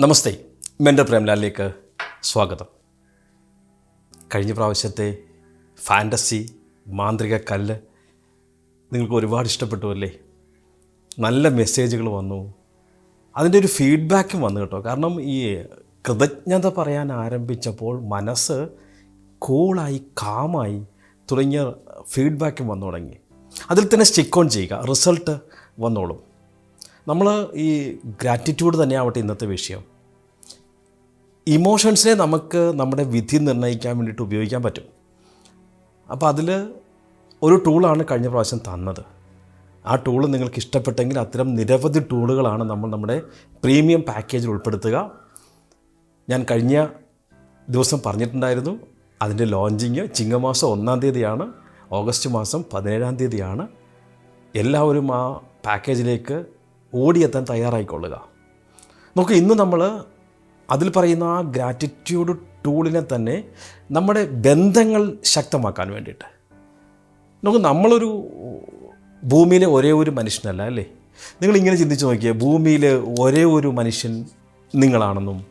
നമസ്തേ. Mentor പ്രേംലാലിലേക്ക് സ്വാഗതം. കഴിഞ്ഞ പ്രാവശ്യത്തെ ഫാന്റസി മാന്ത്രിക കല്ല് നിങ്ങൾക്ക് ഒരുപാട് ഇഷ്ടപ്പെട്ടു അല്ലേ? നല്ല മെസ്സേജുകൾ വന്നു. അതിന്റെ ഒരു ഫീഡ്ബാക്കും വന്നു കേട്ടോ. കാരണം ഈ കൃതജ്ഞത പറയാൻ ആരംഭിച്ചപ്പോൾ മനസ്സ് കൂളായി കാമായി തുടങ്ങിയ ഫീഡ്ബാക്കും വന്നു തുടങ്ങി. അതിൽ തന്നെ സ്റ്റിക്ക് ഓൺ ചെയ്യുക റിസൾട്ട് വന്നോളും. നമ്മൾ ഈ ഗ്രാറ്റിറ്റ്യൂഡ് തന്നെയാവട്ടെ ഇന്നത്തെ വിഷയം. ഇമോഷൻസിനെ നമുക്ക് നമ്മുടെ വിധി നിർണയിക്കാൻ വേണ്ടിയിട്ട് ഉപയോഗിക്കാൻ പറ്റും. അപ്പോൾ അതിൽ ഒരു ടൂളാണ് കഴിഞ്ഞ പ്രാവശ്യം തന്നത്. ആ ടൂൾ നിങ്ങൾക്ക് ഇഷ്ടപ്പെട്ടെങ്കിൽ അത്തരം നിരവധി ടൂളുകളാണ് നമ്മൾ നമ്മുടെ പ്രീമിയം പാക്കേജിൽ ഉൾപ്പെടുത്തുക. ഞാൻ കഴിഞ്ഞ ദിവസം പറഞ്ഞിട്ടുണ്ടായിരുന്നു അതിന്റെ ലോഞ്ചിങ് ചിങ്ങമാസം ഒന്നാം തീയതിയാണ് ഓഗസ്റ്റ് മാസം പതിനേഴാം തീയതിയാണ്. എല്ലാവരും ആ പാക്കേജിലേക്ക് ഓടിയെത്താൻ തയ്യാറായിക്കൊള്ളുക. നോക്കൂ ഇന്ന് നമ്മൾ അതിൽ പറയുന്ന ആ ഗ്രാറ്റിറ്റ്യൂഡ് ടൂളിനെ തന്നെ നമ്മുടെ ബന്ധങ്ങൾ ശക്തമാക്കാൻ വേണ്ടിയിട്ട്. നമുക്ക് നമ്മളൊരു ഭൂമിയിലെ ഒരേ ഒരു മനുഷ്യനല്ല അല്ലേ? നിങ്ങൾ ഇങ്ങനെ ചിന്തിച്ച് നോക്കിയാൽ ഭൂമിയിൽ ഒരേ ഒരു മനുഷ്യൻ നിങ്ങളാണെന്നും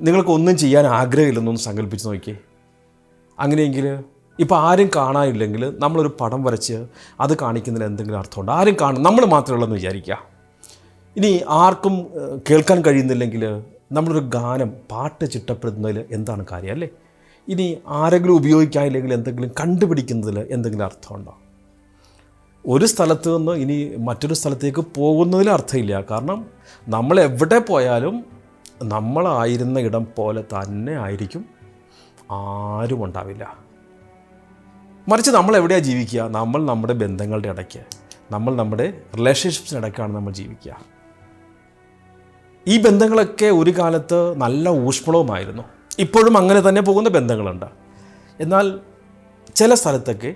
നിങ്ങൾക്ക് ഒന്നും ചെയ്യാൻ ആഗ്രഹമില്ലെന്നും സങ്കല്പിച്ച് നോക്കിയേ. അങ്ങനെയെങ്കിൽ ഇപ്പോൾ ആരും കാണാനില്ലെങ്കിൽ നമ്മളൊരു പടം വരച്ച് അത് കാണിക്കുന്നതിൽ എന്തെങ്കിലും അർത്ഥമുണ്ട്? ആരും കാണും. നമ്മൾ മാത്രമേ ഉള്ളൂ എന്ന് വിചാരിക്കുക. ഇനി ആർക്കും കേൾക്കാൻ കഴിയുന്നില്ലെങ്കിൽ നമ്മളൊരു ഗാനം പാട്ട് ചിട്ടപ്പെടുത്തുന്നതിൽ എന്താണ് കാര്യം അല്ലേ? ഇനി ആരെങ്കിലും ഉപയോഗിക്കാനില്ലെങ്കിൽ എന്തെങ്കിലും കണ്ടുപിടിക്കുന്നതിൽ എന്തെങ്കിലും അർത്ഥമുണ്ടോ? ഒരു സ്ഥലത്ത് നിന്ന് ഇനി മറ്റൊരു സ്ഥലത്തേക്ക് പോകുന്നതിൽ അർത്ഥമില്ല. കാരണം നമ്മൾ എവിടെ പോയാലും നമ്മളായിരുന്ന ഇടം പോലെ തന്നെ ആയിരിക്കും. ആരും ഉണ്ടാവില്ല. മറിച്ച് നമ്മൾ എവിടെയാണ് ജീവിക്കുക? നമ്മൾ നമ്മുടെ ബന്ധങ്ങളുടെ ഇടയ്ക്ക്. നമ്മൾ നമ്മുടെ റിലേഷൻഷിപ്സിന് ഇടയ്ക്കാണ് നമ്മൾ ജീവിക്കുക. ഈ ബന്ധങ്ങളൊക്കെ ഒരു കാലത്ത് നല്ല ഊഷ്മളവുമായിരുന്നു. ഇപ്പോഴും അങ്ങനെ തന്നെ പോകുന്ന ബന്ധങ്ങളുണ്ട്. എന്നാൽ ചില സ്ഥലത്തൊക്കെ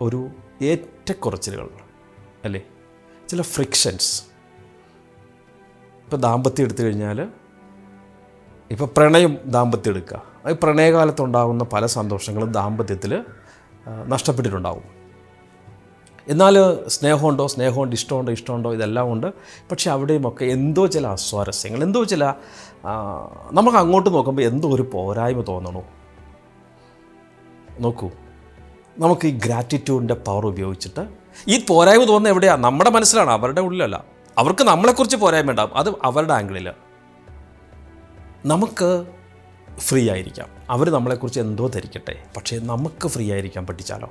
ഒരു ഏറ്റക്കുറച്ചിലുകൾ അല്ലേ? ചില ഫ്രിക്ഷൻസ് ഇപ്പോൾ ദാമ്പത്യം എടുത്തു കഴിഞ്ഞാൽ ഇപ്പോൾ പ്രണയം ദാമ്പത്യം എടുക്കുക. പ്രണയകാലത്തുണ്ടാകുന്ന പല സന്തോഷങ്ങളും ദാമ്പത്യത്തിൽ നഷ്ടപ്പെട്ടിട്ടുണ്ടാകും എന്നാൽ സ്നേഹമുണ്ടോ? സ്നേഹമുണ്ട് ഇഷ്ടമുണ്ടോ? ഇഷ്ടമുണ്ടോ? ഇതെല്ലാം ഉണ്ട്. പക്ഷേ അവിടെയുമൊക്കെ എന്തോ ചില അസ്വാരസ്യങ്ങൾ എന്തോ ചില നമുക്ക് അങ്ങോട്ട് നോക്കുമ്പോൾ എന്തോ ഒരു പോരായ്മ തോന്നണു. നോക്കൂ നമുക്ക് ഈ ഗ്രാറ്റിറ്റ്യൂഡിന്റെ പവർ ഉപയോഗിച്ചിട്ട് ഈ പോരായ്മ തോന്നുന്നത് എവിടെയാണ് നമ്മുടെ മനസ്സിലാണ് അവരുടെ ഉള്ളിലല്ല. അവർക്ക് നമ്മളെക്കുറിച്ച് പോരായ്മ ഉണ്ടാകും അത് അവരുടെ ആംഗിളിൽ നമുക്ക് ഫ്രീ ആയിരിക്കാം. അവർ നമ്മളെക്കുറിച്ച് എന്തോ ധരിക്കട്ടെ. പക്ഷേ നമുക്ക് ഫ്രീ ആയിരിക്കാൻ പഠിച്ചാലോ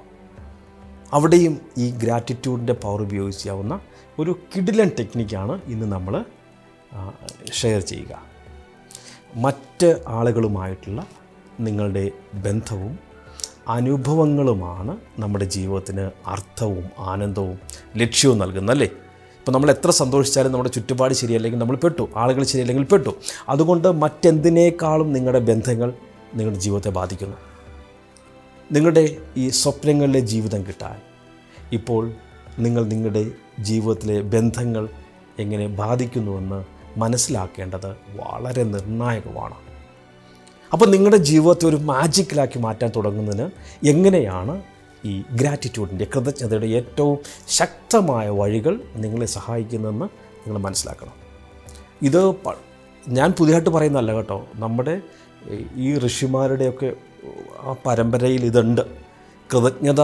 അവിടെയും ഈ ഗ്രാറ്റിറ്റ്യൂഡിന്റെ പവർ ഉപയോഗിച്ചാവുന്ന ഒരു കിഡിലൻ ടെക്നിക്കാണ് ഇന്ന് നമ്മൾ ഷെയർ ചെയ്യുക. മറ്റ് ആളുകളുമായിട്ടുള്ള നിങ്ങളുടെ ബന്ധവും അനുഭവങ്ങളുമാണ് നമ്മുടെ ജീവിതത്തിന് അർത്ഥവും ആനന്ദവും ലക്ഷ്യവും അല്ലേ? ഇപ്പോൾ നമ്മൾ എത്ര സന്തോഷിച്ചാലും നമ്മുടെ ചുറ്റുപാട് ശരിയല്ലെങ്കിൽ നമ്മൾ പെട്ടു ആളുകൾ ശരിയല്ലെങ്കിൽ പെട്ടു. അതുകൊണ്ട് മറ്റെന്തിനേക്കാളും നിങ്ങളുടെ ബന്ധങ്ങൾ നിങ്ങളുടെ ജീവിതത്തെ ബാധിക്കുന്നു. നിങ്ങളുടെ ഈ സ്വപ്നങ്ങളിലെ ജീവിതം കിട്ടാൻ. ഇപ്പോൾ നിങ്ങൾ നിങ്ങളുടെ ജീവിതത്തിലെ ബന്ധങ്ങൾ എങ്ങനെ ബാധിക്കുന്നുവെന്ന് മനസ്സിലാക്കേണ്ടത് വളരെ നിർണായകമാണ്. അപ്പോൾ നിങ്ങളുടെ ജീവിതത്തെ ഒരു മാജിക്കലാക്കി മാറ്റാൻ തുടങ്ങുന്നതിന് എങ്ങനെയാണ് ഈ ഗ്രാറ്റിറ്റ്യൂഡിന്റെ കൃതജ്ഞതയുടെ ഏറ്റവും ശക്തമായ വഴികൾ നിങ്ങളെ സഹായിക്കുന്നതെന്ന് നിങ്ങൾ മനസ്സിലാക്കണം. ഇത് ഞാൻ പുതിയതായിട്ട് പറയുന്നതല്ല കേട്ടോ. നമ്മുടെ ഈ ഋഷിമാരുടെയൊക്കെ ആ പരമ്പരയിൽ ഇതുണ്ട്. കൃതജ്ഞത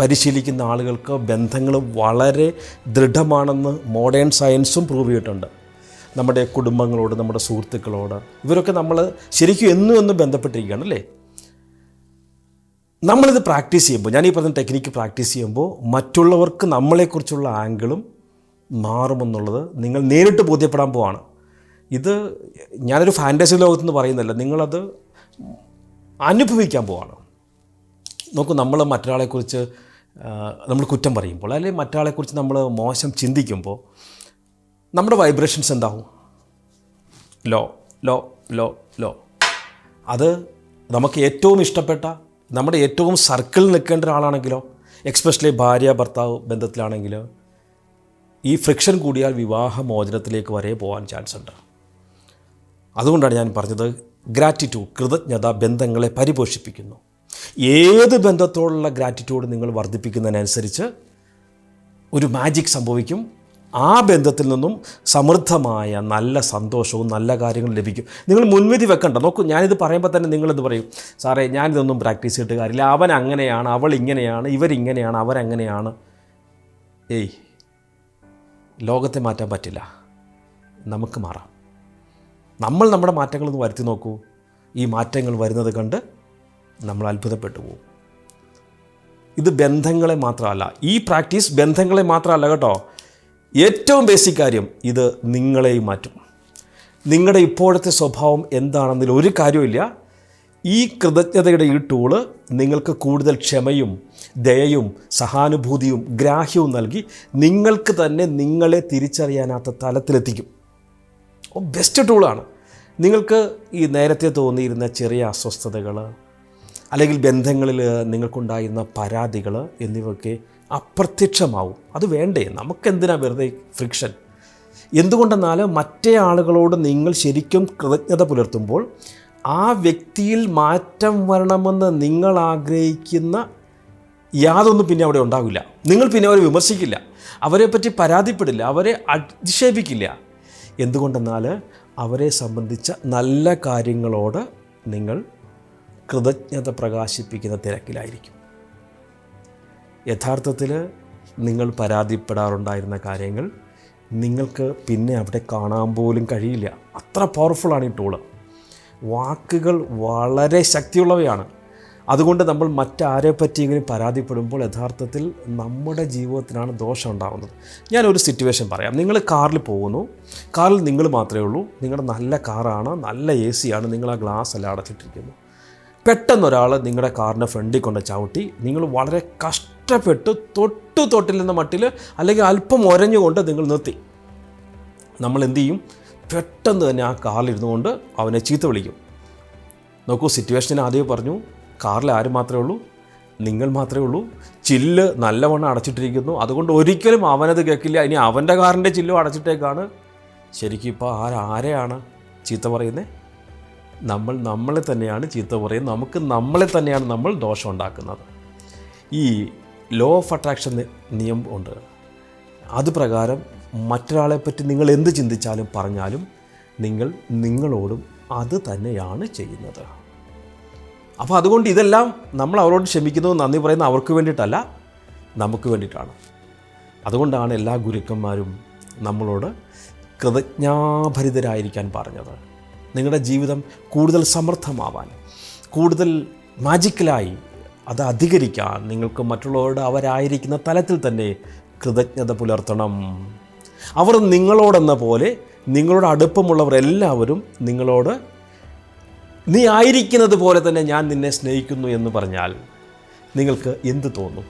പരിശീലിക്കുന്ന ആളുകൾക്ക് ബന്ധങ്ങൾ വളരെ ദൃഢമാണെന്ന് മോഡേൺ സയൻസും പ്രൂവ് ചെയ്തിട്ടുണ്ട്. നമ്മുടെ കുടുംബങ്ങളോട് നമ്മുടെ സുഹൃത്തുക്കളോട് ഇവരൊക്കെ നമ്മൾ ശരിക്കും എന്നും എന്നും ബന്ധപ്പെട്ടിരിക്കുകയാണ് അല്ലേ? നമ്മളിത് പ്രാക്ടീസ് ചെയ്യുമ്പോൾ ഞാൻ ഈ പറഞ്ഞ ടെക്നിക്ക് പ്രാക്ടീസ് ചെയ്യുമ്പോൾ മറ്റുള്ളവർക്ക് നമ്മളെക്കുറിച്ചുള്ള ആംഗിളും മാറുമെന്നുള്ളത് നിങ്ങൾ നേരിട്ട് ബോധ്യപ്പെടാൻ പോവാണ്. ഇത് ഞാനൊരു ഫാന്റസി ലോകത്തെന്ന് പറയുന്നില്ല. നിങ്ങളത് അനുഭവിക്കാൻ പോവാണ്. നോക്കൂ നമ്മൾ മറ്റൊരാളെക്കുറിച്ച് നമ്മൾ കുറ്റം പറയുമ്പോൾ അല്ലെങ്കിൽ മറ്റൊരാളെക്കുറിച്ച് നമ്മൾ മോശം ചിന്തിക്കുമ്പോൾ നമ്മുടെ വൈബ്രേഷൻസ് എന്താവും? Low low low low. അത് നമുക്ക് ഏറ്റവും ഇഷ്ടപ്പെട്ട നമ്മുടെ ഏറ്റവും സർക്കിളിൽ നിൽക്കേണ്ട ഒരാളാണെങ്കിലോ എക്സ്പെഷ്യലി ഭാര്യ ഭർത്താവ് ബന്ധത്തിലാണെങ്കിലോ ഈ ഫ്രിക്ഷൻ കൂടിയാൽ വിവാഹമോചനത്തിലേക്ക് വരെ പോകാൻ ചാൻസ് ഉണ്ട്. അതുകൊണ്ടാണ് ഞാൻ പറഞ്ഞത് ഗ്രാറ്റിറ്റ്യൂഡ് കൃതജ്ഞത ബന്ധങ്ങളെ പരിപോഷിപ്പിക്കുന്നു. ഏത് ബന്ധത്തോടുള്ള ഗ്രാറ്റിറ്റ്യൂഡ് നിങ്ങൾ വർദ്ധിപ്പിക്കുന്നതിനനുസരിച്ച് ഒരു മാജിക് സംഭവിക്കും. ആ ബന്ധത്തിൽ നിന്നും സമൃദ്ധമായ നല്ല സന്തോഷവും നല്ല കാര്യങ്ങളും ലഭിക്കും. നിങ്ങൾ മുൻവിധി വെക്കണ്ട. നോക്കൂ ഞാനിത് പറയുമ്പോൾ തന്നെ നിങ്ങളെന്ത് പറയും? സാറേ ഞാനിതൊന്നും പ്രാക്ടീസ് ചെയ്തിട്ട് കാര്യമില്ല. അവൻ അങ്ങനെയാണ് അവൾ ഇങ്ങനെയാണ് ഇവരിങ്ങനെയാണ് അവരങ്ങനെയാണ് ഏയ് ലോകത്തെ മാറ്റാൻ പറ്റില്ല. നമുക്ക് മാറാം. നമ്മൾ നമ്മുടെ മാറ്റങ്ങളൊന്ന് വരുത്തി നോക്കൂ. ഈ മാറ്റങ്ങൾ വരുന്നത് കണ്ട് നമ്മൾ അത്ഭുതപ്പെട്ടു പോകും ഇത് ബന്ധങ്ങളെ മാത്രമല്ല ഈ പ്രാക്ടീസ് ബന്ധങ്ങളെ മാത്രമല്ല കേട്ടോ. ഏറ്റവും ബേസിക് കാര്യം ഇത് നിങ്ങളെയും മാറ്റും. നിങ്ങളുടെ ഇപ്പോഴത്തെ സ്വഭാവം എന്താണെന്നതിൽ ഒരു കാര്യമില്ല ഈ കൃതജ്ഞതയുടെ ഈ ടൂൾ നിങ്ങൾക്ക് കൂടുതൽ ക്ഷമയും ദയയും സഹാനുഭൂതിയും ഗ്രാഹ്യവും നൽകി നിങ്ങൾക്ക് തന്നെ നിങ്ങളെ തിരിച്ചറിയാനാത്ത തലത്തിലെത്തിക്കും. ബെസ്റ്റ് ടൂളാണ് നിങ്ങൾക്ക് ഈ നേരത്തെ തോന്നിയിരുന്ന ചെറിയ അസ്വസ്ഥതകൾ അല്ലെങ്കിൽ ബന്ധങ്ങളിൽ നിങ്ങൾക്കുണ്ടായിരുന്ന പരാതികൾ എന്നിവയൊക്കെ അപ്രത്യക്ഷമാവും. അത് വേണ്ടേ? നമുക്കെന്തിനാണ് വെറുതെ ഫ്രിക്ഷൻ എന്തുകൊണ്ടെന്നാൽ മറ്റേ ആളുകളോട് നിങ്ങൾ ശരിക്കും കൃതജ്ഞത പുലർത്തുമ്പോൾ ആ വ്യക്തിയിൽ മാറ്റം വരണമെന്ന് നിങ്ങൾ ആഗ്രഹിക്കുന്ന യാതൊന്നും പിന്നെ അവിടെ ഉണ്ടാവില്ല. നിങ്ങൾ പിന്നെ അവരെ വിമർശിക്കില്ല. അവരെപ്പറ്റി പരാതിപ്പെടില്ല. അവരെ അധിക്ഷേപിക്കില്ല. എന്തുകൊണ്ടെന്നാൽ അവരെ സംബന്ധിച്ച നല്ല കാര്യങ്ങളോട് നിങ്ങൾ കൃതജ്ഞത പ്രകാശിപ്പിക്കുന്ന തിരക്കിലായിരിക്കും. യഥാർത്ഥത്തിൽ നിങ്ങൾ പരാതിപ്പെടാറുണ്ടായിരുന്ന കാര്യങ്ങൾ നിങ്ങൾക്ക് പിന്നെ അവിടെ കാണാൻ പോലും കഴിയില്ല. അത്ര പവർഫുള്ളാണ് ഈ ടൂൾ വാക്കുകൾ വളരെ ശക്തിയുള്ളവയാണ്. അതുകൊണ്ട് നമ്മൾ മറ്റാരെ പറ്റിയെങ്കിലും പരാതിപ്പെടുമ്പോൾ യഥാർത്ഥത്തിൽ നമ്മുടെ ജീവിതത്തിനാണ് ദോഷം ഉണ്ടാകുന്നത് ഞാനൊരു സിറ്റുവേഷൻ പറയാം. നിങ്ങൾ കാറിൽ പോകുന്നു. കാറിൽ നിങ്ങൾ മാത്രമേ ഉള്ളൂ. നിങ്ങളുടെ നല്ല കാറാണ്. നല്ല എ സിയാണ് നിങ്ങൾ ആ ഗ്ലാസ് എല്ലാം അടച്ചിട്ടിരിക്കുന്നു. പെട്ടെന്നൊരാൾ നിങ്ങളുടെ കാറിന്റെ ഫ്രണ്ടിൽ കൊണ്ട് ചവിട്ടി നിങ്ങൾ വളരെ കഷ്ടപ്പെട്ട് തൊട്ടു തൊട്ടില്ലെന്ന മട്ടിൽ അല്ലെങ്കിൽ അല്പം ഒരഞ്ഞുകൊണ്ട് നിങ്ങൾ നിർത്തി. നമ്മൾ എന്ത് ചെയ്യും? പെട്ടെന്ന് തന്നെ ആ കാറിലിരുന്നു കൊണ്ട് അവനെ ചീത്ത വിളിക്കും. നോക്കൂ സിറ്റുവേഷൻ ആദ്യമേ പറഞ്ഞു കാറിൽ ആര് മാത്രമേ ഉള്ളൂ? നിങ്ങൾ മാത്രമേ ഉള്ളൂ. ചില്ല് നല്ലവണ്ണം അടച്ചിട്ടിരിക്കുന്നു. അതുകൊണ്ട് ഒരിക്കലും അവനത് കേൾക്കില്ല. ഇനി അവന്റെ കാറിന്റെ ചില്ലും അടച്ചിട്ടേക്കാണ്. ശരിക്കും ഇപ്പോൾ ആരാരെയാണ് ചീത്ത പറയുന്നത് നമ്മൾ നമ്മളെ തന്നെയാണ് ചീത്ത പറയുന്നത്. നമുക്ക് നമ്മളെ തന്നെയാണ് നമ്മൾ ദോഷം ഉണ്ടാക്കുന്നത്. ഈ ലോ ഓഫ് അട്രാക്ഷൻ നിയമം ഉണ്ട്. അത് പ്രകാരം മറ്റൊരാളെപ്പറ്റി നിങ്ങൾ എന്ത് ചിന്തിച്ചാലും പറഞ്ഞാലും നിങ്ങൾ നിങ്ങളോടും അത് തന്നെയാണ് ചെയ്യുന്നത്. അപ്പോൾ അതുകൊണ്ട് ഇതെല്ലാം നമ്മൾ അവരോട് ക്ഷമിക്കുന്നത് നന്ദി പറയുന്ന അവർക്ക് വേണ്ടിയിട്ടല്ല നമുക്ക് വേണ്ടിയിട്ടാണ്. അതുകൊണ്ടാണ് എല്ലാ ഗുരുക്കന്മാരും നമ്മളോട് കൃതജ്ഞാഭരിതരായിരിക്കാൻ പറഞ്ഞത്. നിങ്ങളുടെ ജീവിതം കൂടുതൽ സമർത്ഥമാവാൻ കൂടുതൽ മാജിക്കലായി അത് അധികരിക്കാൻ നിങ്ങൾക്ക് മറ്റുള്ളവരോട് അവരായിരിക്കുന്ന തലത്തിൽ തന്നെ കൃതജ്ഞത പുലർത്തണം. അവർ നിങ്ങളോടെന്ന പോലെ നിങ്ങളോട് അടുപ്പമുള്ളവർ എല്ലാവരും നിങ്ങളോട് നീ ആയിരിക്കുന്നത് പോലെ തന്നെ ഞാൻ നിന്നെ സ്നേഹിക്കുന്നു എന്ന് പറഞ്ഞാൽ നിങ്ങൾക്ക് എന്ത് തോന്നും?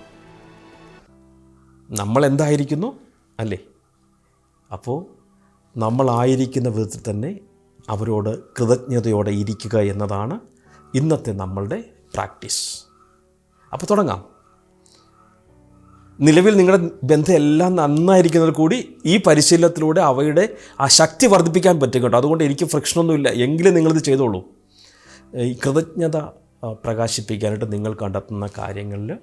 നമ്മൾ എന്തായിരിക്കുന്നു? അല്ലേ? അപ്പോൾ നമ്മളായിരിക്കുന്ന വിധത്തിൽ തന്നെ അവരോട് കൃതജ്ഞതയോടെ ഇരിക്കുക എന്നതാണ് ഇന്നത്തെ നമ്മളുടെ പ്രാക്ടീസ്. അപ്പോൾ തുടങ്ങാം. നിലവിൽ നിങ്ങളുടെ ബന്ധം എല്ലാം നന്നായിരിക്കുന്നത് കൂടി ഈ പരിശീലനത്തിലൂടെ അവയുടെ ആ ശക്തി വർദ്ധിപ്പിക്കാൻ പറ്റും കേട്ടോ. അതുകൊണ്ട് എനിക്ക് ഫ്രിക്ഷനൊന്നുമില്ല എങ്കിലും നിങ്ങളിത് ചെയ്തോളൂ. ഈ കൃതജ്ഞത പ്രകാശിപ്പിക്കാനായിട്ട് നിങ്ങൾ കണ്ടെത്തുന്ന കാര്യങ്ങളിൽ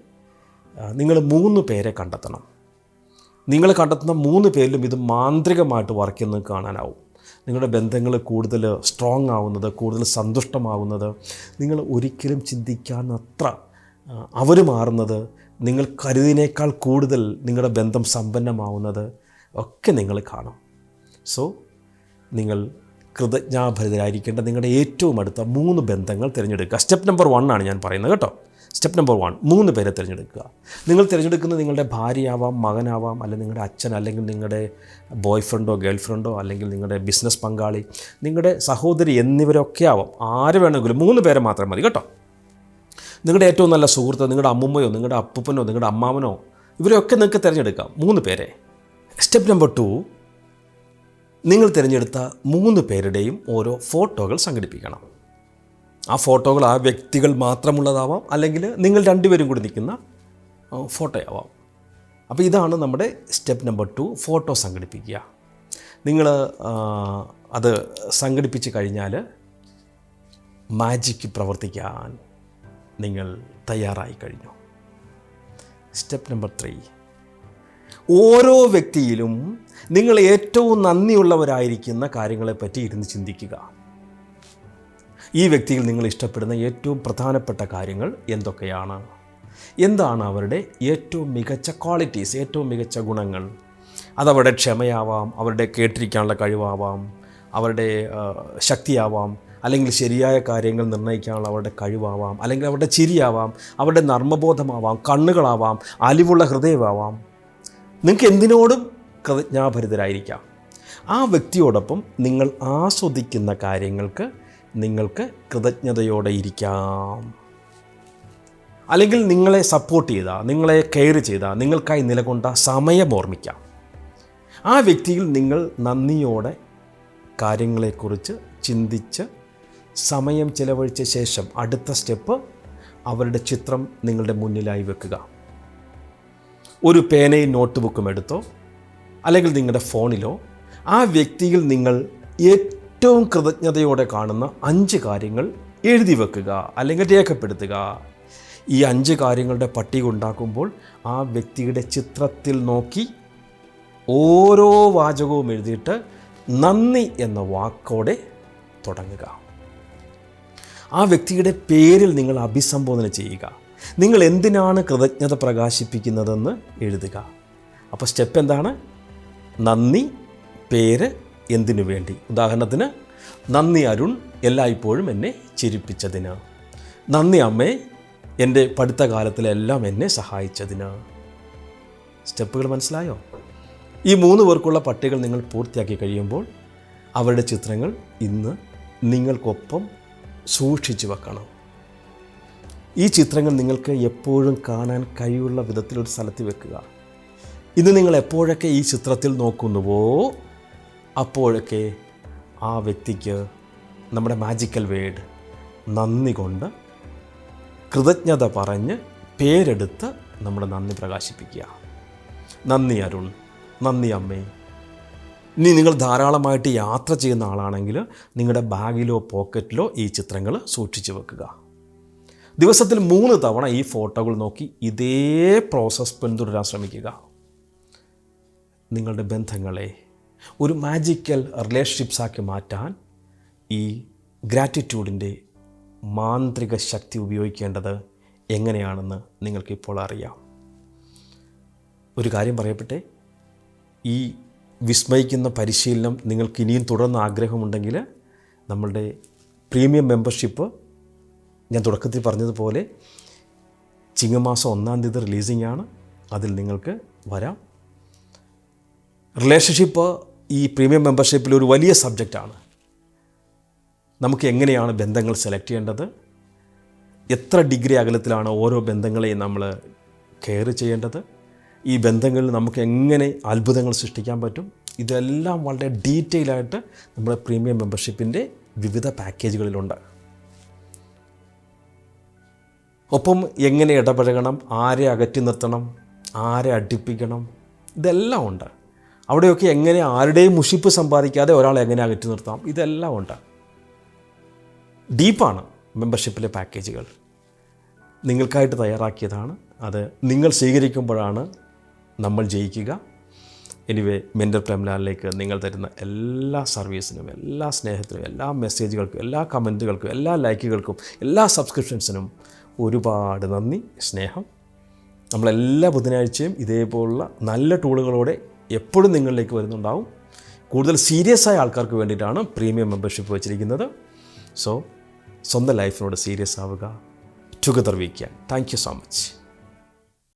നിങ്ങൾ മൂന്ന് പേരെ കണ്ടെത്തണം. നിങ്ങൾ കണ്ടെത്തുന്ന മൂന്ന് പേരിലും ഇത് മാന്ത്രികമായിട്ട് വർക്ക് ചെയ്യുന്നത് കാണാനാവും. നിങ്ങളുടെ ബന്ധങ്ങൾ കൂടുതൽ സ്ട്രോങ് ആവുന്നത് കൂടുതൽ സന്തുഷ്ടമാവുന്നത് നിങ്ങൾ ഒരിക്കലും ചിന്തിക്കാനത്ര അവർ മാറുന്നത് നിങ്ങൾ കരുതിനേക്കാൾ കൂടുതൽ നിങ്ങളുടെ ബന്ധം സമ്പന്നമാവുന്നത് ഒക്കെ നിങ്ങൾ കാണും. സോ നിങ്ങൾ കൃതജ്ഞാഭരിതരായിരിക്കേണ്ട നിങ്ങളുടെ ഏറ്റവും അടുത്ത മൂന്ന് ബന്ധങ്ങൾ തിരഞ്ഞെടുക്കുക. സ്റ്റെപ്പ് നമ്പർ വൺ ആണ് ഞാൻ പറയുന്നത് കേട്ടോ. സ്റ്റെപ്പ് നമ്പർ വൺ മൂന്ന് പേരെ തിരഞ്ഞെടുക്കുക. നിങ്ങൾ തിരഞ്ഞെടുക്കുന്നത് നിങ്ങളുടെ ഭാര്യയാവാം മകനാവാം അല്ലെങ്കിൽ നിങ്ങളുടെ അച്ഛൻ അല്ലെങ്കിൽ നിങ്ങളുടെ ബോയ് ഫ്രണ്ടോ ഗേൾ ഫ്രണ്ടോ അല്ലെങ്കിൽ നിങ്ങളുടെ ബിസിനസ് പങ്കാളി നിങ്ങളുടെ സഹോദരി എന്നിവരൊക്കെ ആവാം. ആര് വേണമെങ്കിലും മൂന്ന് പേരെ മാത്രം മതി കേട്ടോ. നിങ്ങളുടെ ഏറ്റവും നല്ല സുഹൃത്ത് നിങ്ങളുടെ അമ്മുമ്മയോ നിങ്ങളുടെ അപ്പൂപ്പനോ നിങ്ങളുടെ അമ്മാവനോ ഇവരെയൊക്കെ നിങ്ങൾക്ക് തിരഞ്ഞെടുക്കാം. മൂന്ന് പേരെ. സ്റ്റെപ്പ് നമ്പർ ടു നിങ്ങൾ തിരഞ്ഞെടുത്ത മൂന്ന് പേരുടെയും ഓരോ ഫോട്ടോകൾ സംഘടിപ്പിക്കണം. ആ ഫോട്ടോകൾ ആ വ്യക്തികൾ മാത്രമുള്ളതാവാം അല്ലെങ്കിൽ നിങ്ങൾ രണ്ടുപേരും കൂടി നിൽക്കുന്ന ഫോട്ടോയാവാം. അപ്പോൾ ഇതാണ് നമ്മുടെ സ്റ്റെപ്പ് നമ്പർ ടു ഫോട്ടോ സംഘടിപ്പിക്കുക. നിങ്ങൾ അത് സംഘടിപ്പിച്ച് കഴിഞ്ഞാൽ മാജിക്ക് പ്രവർത്തിക്കാൻ നിങ്ങൾ തയ്യാറായി കഴിഞ്ഞു. Step number three. ഓരോ വ്യക്തിയിലും നിങ്ങൾ ഏറ്റവും നന്ദിയുള്ളവരായിരിക്കുന്ന കാര്യങ്ങളെപ്പറ്റി ഇരുന്ന് ചിന്തിക്കുക. ഈ വ്യക്തിയിൽ നിങ്ങൾ ഇഷ്ടപ്പെടുന്ന ഏറ്റവും പ്രധാനപ്പെട്ട കാര്യങ്ങൾ എന്തൊക്കെയാണ്? എന്താണ് അവരുടെ ഏറ്റവും മികച്ച ക്വാളിറ്റീസ് ഏറ്റവും മികച്ച ഗുണങ്ങൾ? അതവരുടെ ക്ഷമയാവാം അവരുടെ കേട്ടിരിക്കാനുള്ള കഴിവാവാം അവരുടെ ശക്തിയാവാം അല്ലെങ്കിൽ ശരിയായ കാര്യങ്ങൾ നിർണയിക്കാനുള്ള അവരുടെ കഴിവാവാം അല്ലെങ്കിൽ അവരുടെ ചിരിയാവാം അവരുടെ നർമ്മബോധമാവാം കണ്ണുകളാവാം അലിവുള്ള ഹൃദയമാവാം. നിങ്ങൾക്ക് എന്തിനോടും കൃതജ്ഞാഭരിതരായിരിക്കാം ആ വ്യക്തിയോടൊപ്പം നിങ്ങൾ ആസ്വദിക്കുന്ന കാര്യങ്ങൾക്ക് നിങ്ങൾക്ക് കൃതജ്ഞതയോടെ ഇരിക്കാം. അല്ലെങ്കിൽ നിങ്ങളെ സപ്പോർട്ട് ചെയ്ത നിങ്ങളെ കെയർ ചെയ്ത നിങ്ങൾക്കായി നിലകൊണ്ട സമയം ഓർമ്മിക്കാം. ആ വ്യക്തിയിൽ നിങ്ങൾ നന്ദിയോടെ കാര്യങ്ങളെക്കുറിച്ച് ചിന്തിച്ച് സമയം ചിലവഴിച്ച ശേഷം അടുത്ത സ്റ്റെപ്പ് അവരുടെ ചിത്രം നിങ്ങളുടെ മുന്നിലായി വെക്കുക. ഒരു പേനയും നോട്ട് ബുക്കും എടുത്തോ? അല്ലെങ്കിൽ നിങ്ങളുടെ ഫോണിലോ? ആ വ്യക്തിയിൽ നിങ്ങൾ ഏറ്റവും കൃതജ്ഞതയോടെ കാണുന്ന അഞ്ച് കാര്യങ്ങൾ എഴുതി വെക്കുക അല്ലെങ്കിൽ രേഖപ്പെടുത്തുക. ഈ അഞ്ച് കാര്യങ്ങളുടെ പട്ടിക ഉണ്ടാക്കുമ്പോൾ ആ വ്യക്തിയുടെ ചിത്രത്തിൽ നോക്കി ഓരോ വാചകവും എഴുതിയിട്ട് നന്ദി എന്ന വാക്കോടെ തുടങ്ങുക. ആ വ്യക്തിയുടെ പേരിൽ നിങ്ങൾ അഭിസംബോധന ചെയ്യുക. നിങ്ങൾ എന്തിനാണ് കൃതജ്ഞത പ്രകാശിപ്പിക്കുന്നതെന്ന് എഴുതുക. അപ്പോൾ സ്റ്റെപ്പ് എന്താണ്? നന്ദി പേര് എന്തിനു വേണ്ടി? ഉദാഹരണത്തിന് നന്ദി അരുൺ എല്ലായ്പ്പോഴും എന്നെ ചിരിപ്പിച്ചതിന്. നന്ദി അമ്മേ എന്റെ പഠിത്ത കാലത്തിലെല്ലാം എന്നെ സഹായിച്ചതിന്. സ്റ്റെപ്പുകൾ മനസ്സിലായോ? ഈ മൂന്ന് പേർക്കുള്ള പട്ടികൾ നിങ്ങൾ പൂർത്തിയാക്കി കഴിയുമ്പോൾ അവരുടെ ചിത്രങ്ങൾ ഇന്ന് നിങ്ങൾക്കൊപ്പം സൂക്ഷിച്ചു വെക്കണം. ഈ ചിത്രങ്ങൾ നിങ്ങൾക്ക് എപ്പോഴും കാണാൻ കഴിവുള്ള വിധത്തിലൊരു സ്ഥലത്ത് വെക്കുക. ഇന്ന് നിങ്ങൾ എപ്പോഴൊക്കെ ഈ ചിത്രത്തിൽ നോക്കുന്നുവോ അപ്പോഴൊക്കെ ആ വ്യക്തിക്ക് നമ്മുടെ മാജിക്കൽ വേഡ് നന്ദി കൊണ്ട് കൃതജ്ഞത പറഞ്ഞ് പേരെടുത്ത് നമ്മൾ നന്ദി പ്രകാശിപ്പിക്കുക. നന്ദി അരുൺ നന്ദി അമ്മേ. ഇനി നിങ്ങൾ ധാരാളമായിട്ട് യാത്ര ചെയ്യുന്ന ആളാണെങ്കിൽ നിങ്ങളുടെ ബാഗിലോ പോക്കറ്റിലോ ഈ ചിത്രങ്ങൾ സൂക്ഷിച്ചു വെക്കുക. ദിവസത്തിൽ മൂന്ന് തവണ ഈ ഫോട്ടോകൾ നോക്കി ഇതേ പ്രോസസ്സ് പിന്തുടരാൻ ശ്രമിക്കുക. നിങ്ങളുടെ ബന്ധങ്ങളെ ഒരു മാജിക്കൽ റിലേഷൻഷിപ്സാക്കി മാറ്റാൻ ഈ ഗ്രാറ്റിറ്റ്യൂഡിന്റെ മാന്ത്രിക ശക്തി ഉപയോഗിക്കേണ്ടത് എങ്ങനെയാണെന്ന് നിങ്ങൾക്കിപ്പോൾ അറിയാം. ഒരു കാര്യം പറയട്ടെ ഈ വിസ്മയിക്കുന്ന പരിശീലനം നിങ്ങൾക്ക് ഇനിയും തുടർന്ന് ആഗ്രഹമുണ്ടെങ്കിൽ നമ്മളുടെ പ്രീമിയം മെമ്പർഷിപ്പ് ഞാൻ തുടക്കത്തിൽ പറഞ്ഞതുപോലെ ചിങ്ങമാസം ഒന്നാം തീയതി റിലീസിംഗ് ആണ് അതിൽ നിങ്ങൾക്ക് വരാം. റിലേഷൻഷിപ്പ് ഈ പ്രീമിയം മെമ്പർഷിപ്പിൽ ഒരു വലിയ സബ്ജക്റ്റാണ്. നമുക്ക് എങ്ങനെയാണ് ബന്ധങ്ങൾ സെലക്ട് ചെയ്യേണ്ടത്? എത്ര ഡിഗ്രി അകലത്തിലാണ് ഓരോ ബന്ധങ്ങളെയും നമ്മൾ കെയർ ചെയ്യേണ്ടത്? ഈ ബന്ധങ്ങളിൽ നമുക്ക് എങ്ങനെ അത്ഭുതങ്ങൾ സൃഷ്ടിക്കാൻ പറ്റും? ഇതെല്ലാം വളരെ ഡീറ്റെയിൽ ആയിട്ട് നമ്മുടെ പ്രീമിയം മെമ്പർഷിപ്പിന്റെ വിവിധ പാക്കേജുകളിലുണ്ട്. ഒപ്പം എങ്ങനെ ഇടപഴകണം ആരെ അകറ്റി നിർത്തണം ആരെ അടുപ്പിക്കണം ഇതെല്ലാം ഉണ്ട്. അവിടെയൊക്കെ എങ്ങനെ ആരുടെയും മുഷിപ്പ് സമ്പാദിക്കാതെ ഒരാളെ എങ്ങനെ അകറ്റി നിർത്താം ഇതെല്ലാം ഉണ്ട്. ഡീപ്പാണ് മെമ്പർഷിപ്പിലെ പാക്കേജുകൾ. നിങ്ങൾക്കായിട്ട് തയ്യാറാക്കിയതാണ്. അത് നിങ്ങൾ സ്വീകരിക്കുമ്പോഴാണ് നമ്മൾ ജയിക്കുക. എനിവേ മെന്റർ പ്രേംലാലിലേക്ക് നിങ്ങൾ തരുന്ന എല്ലാ സർവീസിനും എല്ലാ സ്നേഹത്തിനും എല്ലാ മെസ്സേജുകൾക്കും എല്ലാ കമന്റുകൾക്കും എല്ലാ ലൈക്കുകൾക്കും എല്ലാ സബ്സ്ക്രിപ്ഷൻസിനും ഒരുപാട് നന്ദി സ്നേഹം. നമ്മളെല്ലാ ബുധനാഴ്ചയും ഇതേപോലുള്ള നല്ല ടൂളുകളോടെ എപ്പോഴും നിങ്ങളിലേക്ക് വരുന്നുണ്ടാവും. കൂടുതൽ സീരിയസ് ആയ ആൾക്കാർക്ക് വേണ്ടിയിട്ടാണ് പ്രീമിയം മെമ്പർഷിപ്പ് വെച്ചിരിക്കുന്നത്. സോ സ്വന്തം ലൈഫിനോട് സീരിയസ് ആവുക together we can thank you so much.